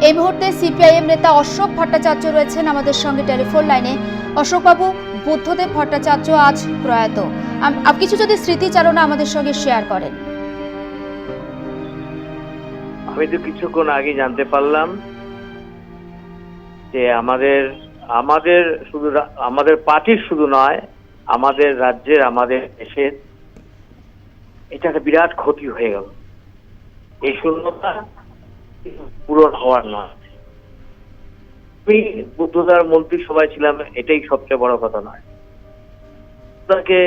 এই মুহূর্তে সিপিআইএম নেতা অশোক ভট্টাচার্য রয়েছেন আমাদের সঙ্গে টেলিফোন লাইনে। অশোকবাবু, বুদ্ধদেব ভট্টাচার্য আজ প্রয়াত। আম- আপ কিছু যদি স্মৃতিচারণা আমাদের সঙ্গে শেয়ার করেন। আমি তো কিছুক্ষণ আগে জানতে পারলাম যে আমাদের আমাদের শুধু আমাদের পার্টির শুধু নয়, আমাদের রাজ্যের, আমাদের দেশের, এটা একটা বিরাট ক্ষতি হয়ে গেল। এই শূন্যতা পূরণ হওয়ার নয় আমি বুদ্ধদার মন্ত্রিসভায় ছিলাম, এটাই সবচেয়ে বড় কথা নয়। তাকে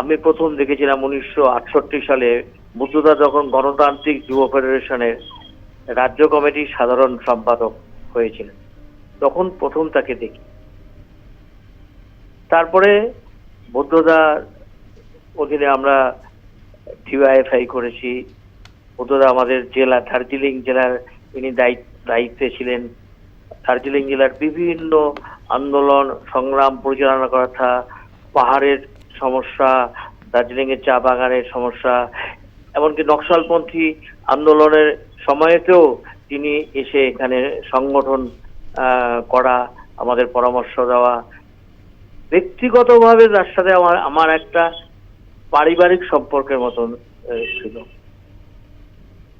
আমি প্রথম দেখেছিলাম উনিশশো আটষট্টি সালে বুদ্ধদা যখন গণতান্ত্রিক যুব ফেডারেশনের রাজ্য কমিটির সাধারণ সম্পাদক হয়েছিলেন, তখন প্রথম তাকে দেখি। তারপরে বুদ্ধদার অধীনে আমরা টিওয়াইএফআই করেছি বুদ্ধদা আমাদের জেলা, দার্জিলিং জেলার ইনি দায়িত্ব ছিলেন। দার্জিলিং জেলার বিভিন্ন আন্দোলন, সংগ্রাম পরিচালনা করা থা পাহাড়ের সমস্যা দার্জিলিং এর চা বাগানের সমস্যা, এমনকি নকশালপন্থী আন্দোলনের সময়তেও তিনি এসে এখানে সংগঠন করা, আমাদের পরামর্শ দেওয়া। ব্যক্তিগতভাবে তার সাথে আমার আমার একটা পারিবারিক সম্পর্কের মতন ছিল।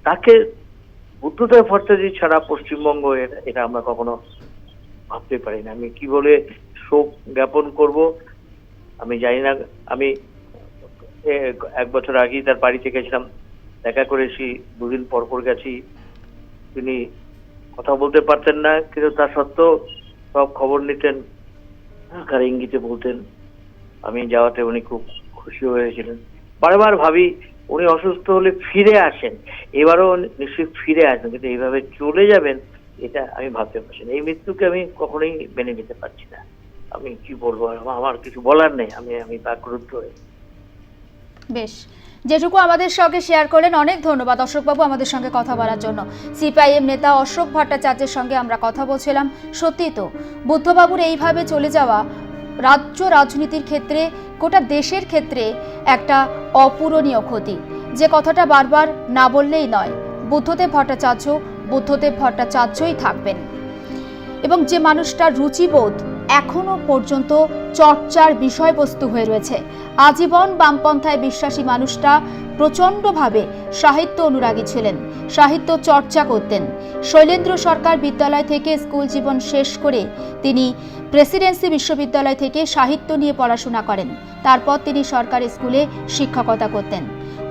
তাকে বুদ্ধদেব ভট্টাচার্য ছাড়া পশ্চিমবঙ্গ এটা আমরা কখনো ভাবতে পারি না আমি কি বলে শোক জ্ঞাপন করব? আমি জানি না, আমি এক বছর আগেই তার বাড়িতে গেছিলাম, দেখা করেছি, দুদিন পর পর গেছি। তিনি কথা বলতে পারতেন না, কিন্তু তা সত্ত্বেও সব খবর নিতেন, আকার ইঙ্গিতে বলতেন। আমি যাওয়াতে উনি খুব খুশি হয়েছিলেন। বারবার ভাবি উনি অসুস্থ হলে ফিরে আসেন। এবারও নিশ্চয়ই ফিরে আসবেন, কিন্তু এইভাবে চলে যাবেন, এটা আমি ভাবতে পারছি না। এই মৃত্যুকে আমি কখনোই মেনে নিতে পারছি না। আমি কি বলব? আমার- কিছু বলার নেই। আমি আমি বাকরুদ্ধ হয়ে। বেশ। যেটুকু আমাদের সঙ্গে শেয়ার করলেন, অনেক ধন্যবাদ অশোকবাবু আমাদের সঙ্গে কথা বলার জন্য। সিপিআইএম নেতা অশোক ভট্টাচার্যের সঙ্গে আমরা কথা বলছিলাম। সত্যি তো, বুদ্ধবাবুর এইভাবে চলে যাওয়া রাজ্য রাজনীতির ক্ষেত্রে, গোটা দেশের ক্ষেত্রে একটা অপূরণীয় ক্ষতি। যে কথাটা বারবার না বললেই নয়, বুদ্ধদেব ভট্টাচার্য বুদ্ধদেব ভট্টাচার্যই থাকবেন। এবং যে মানুষটার রুচিবোধ এখনও পর্যন্ত চর্চার বিষয়বস্তু হয়ে রয়েছে। আজীবন বামপন্থায় বিশ্বাসী মানুষটা প্রচণ্ডভাবে সাহিত্য অনুরাগী ছিলেন, সাহিত্য চর্চা করতেন। শৈলেন্দ্র সরকার বিদ্যালয় থেকে স্কুল জীবন শেষ করে তিনি প্রেসিডেন্সি বিশ্ববিদ্যালয় থেকে সাহিত্য নিয়ে পড়াশোনা করেন। তারপর তিনি সরকারি স্কুলে শিক্ষকতা করতেন।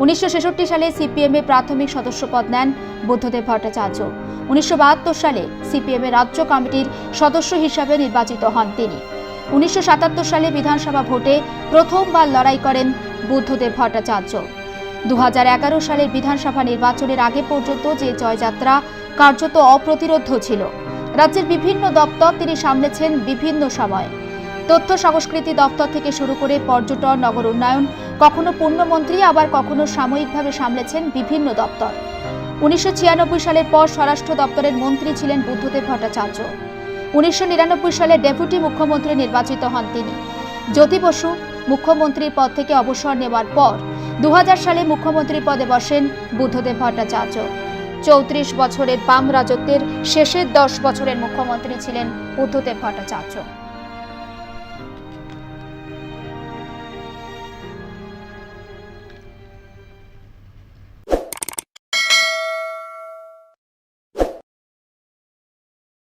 উনিশশো ছেষট্টি সালে সিপিএম প্রাথমিক সদস্যপদ নেন বুদ্ধদেব ভট্টাচার্য। উনিশশো বাহাত্তর সালে সিপিএম এর রাজ্য কমিটির সদস্য হিসাবে নির্বাচিত হন তিনি। উনিশশো সাতাত্তর সালে বিধানসভা ভোটে প্রথমবার লড়াই করেন বুদ্ধদেব ভট্টাচার্য। দু হাজার এগারো সালের বিধানসভা নির্বাচনের আগে পর্যন্ত যে জয়যাত্রা কার্যত অপ্রতিরোধ্য ছিল, রাজ্যের বিভিন্ন দপ্তর তিনি সামলেছেন বিভিন্ন সময়। তথ্য সংস্কৃতি দপ্তর থেকে শুরু করে পর্যটন, নগর উন্নয়ন, কখনো পূর্ণমন্ত্রী, আবার কখনো সাময়িকভাবে সামলেছেন বিভিন্ন দপ্তর। উনিশশো ছিয়ানব্বই সালের পর স্বরাষ্ট্র দপ্তরের মন্ত্রী ছিলেন বুদ্ধদেব ভট্টাচার্য। উনিশশো নিরানব্বই সালে ডেপুটি মুখ্যমন্ত্রী নির্বাচিত হন তিনি। জ্যোতি বসু মুখ্যমন্ত্রীর পদ থেকে অবসর নেওয়ার পর দু হাজার সালে মুখ্যমন্ত্রী পদে বসেন বুদ্ধদেব ভট্টাচার্য। চৌত্রিশ বছরের বাম রাজত্বের শেষের দশ বছরের মুখ্যমন্ত্রী ছিলেন বুদ্ধদেব ভট্টাচার্য।